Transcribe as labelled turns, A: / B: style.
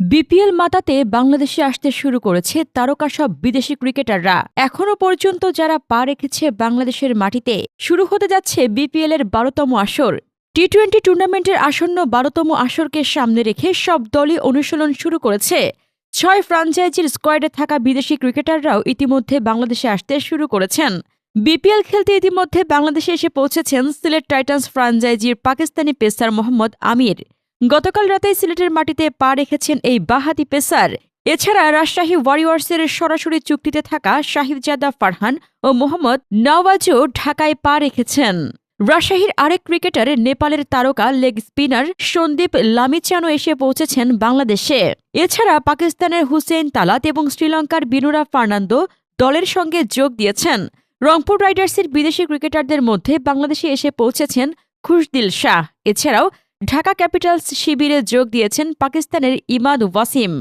A: BPL মাতাতে বাংলাদেশে আসতে শুরু করেছে তারকা সব বিদেশি ক্রিকেটাররা। এখনও পর্যন্ত যারা পা রেখেছে বাংলাদেশের মাটিতে, শুরু হতে যাচ্ছে বিপিএল এর বারোতম আসর। টি টোয়েন্টি টুর্নামেন্টের আসন্ন বারোতম আসরকে সামনে রেখে সব দলই অনুশীলন শুরু করেছে। ছয় ফ্রাঞ্চাইজির স্কোয়াডে থাকা বিদেশি ক্রিকেটাররাও ইতিমধ্যে বাংলাদেশে আসতে শুরু করেছেন। বিপিএল খেলতে ইতিমধ্যে বাংলাদেশে এসে পৌঁছেছেন সিলেট টাইটান্স ফ্রাঞ্চাইজির পাকিস্তানি পেসার মোহাম্মদ আমির। গতকাল রাতেই সিলেটের মাটিতে পা রেখেছেন এই বাহাতি পেসার। এছাড়া রাজশাহী ওয়ারিয়র্সের সরাসরি চুক্তিতে থাকা সাহিবজাদা ফারহান ও মোহাম্মদ নওয়াজও ঢাকায় পা রেখেছেন। রাজশাহীর আরেক ক্রিকেটার, নেপালের তারকা, লেগ স্পিনার সন্দীপ লামিচানো এসে পৌঁছেছেন বাংলাদেশে। এছাড়া পাকিস্তানের হুসেইন তালাত এবং শ্রীলঙ্কার বিনুরা ফার্নান্দো দলের সঙ্গে যোগ দিয়েছেন। রংপুর রাইডার্সের বিদেশি ক্রিকেটারদের মধ্যে বাংলাদেশে এসে পৌঁছেছেন খুশদিল শাহ। এছাড়াও ঢাকা ক্যাপিটালস শিবিরে যোগ দিয়েছেন পাকিস্তানের ইমাদ ওয়াসিম।